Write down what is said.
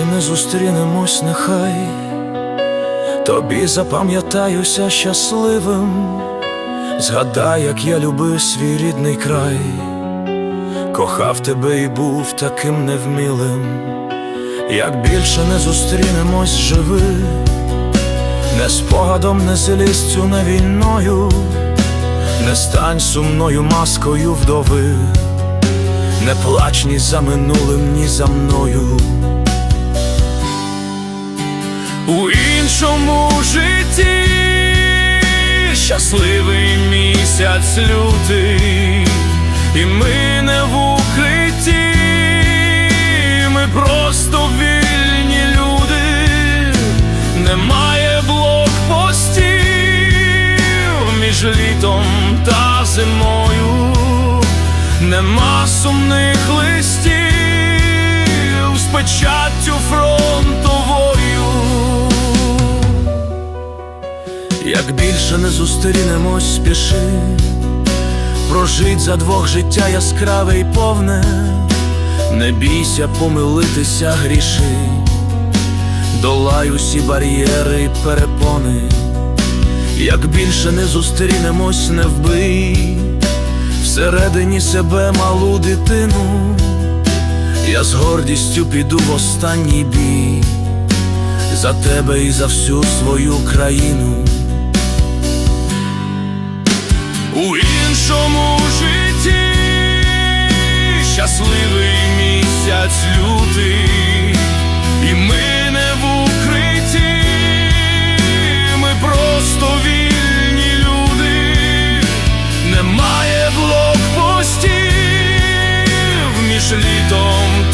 більше не зустрінемось, нехай. Тобі запам'ятаюся щасливим, згадай, як я любив свій рідний край, кохав тебе і був таким невмілим, як більше не зустрінемось, живи, не спогадом, не злістю, не війною, не стань сумною маскою вдови. Не плач ні за минулим, ні за мною. Щасливий місяць лютий, і ми не в укритті, ми просто вільні люди, немає блокпостів між літом та зимою. Нема сумних листів Як більше не зустрінемось, спіши, прожить за двох життя яскраве й повне, не бійся помилитися, гріши, долай усі бар'єри й перепони, як більше не зустрінемось, не вбий. Всередині себе малу дитину, я з гордістю піду в останній бій. За тебе і за всю свою країну. Місяць лютий, і ми не в укритті, ми просто вільні люди, немає блокпостів між літом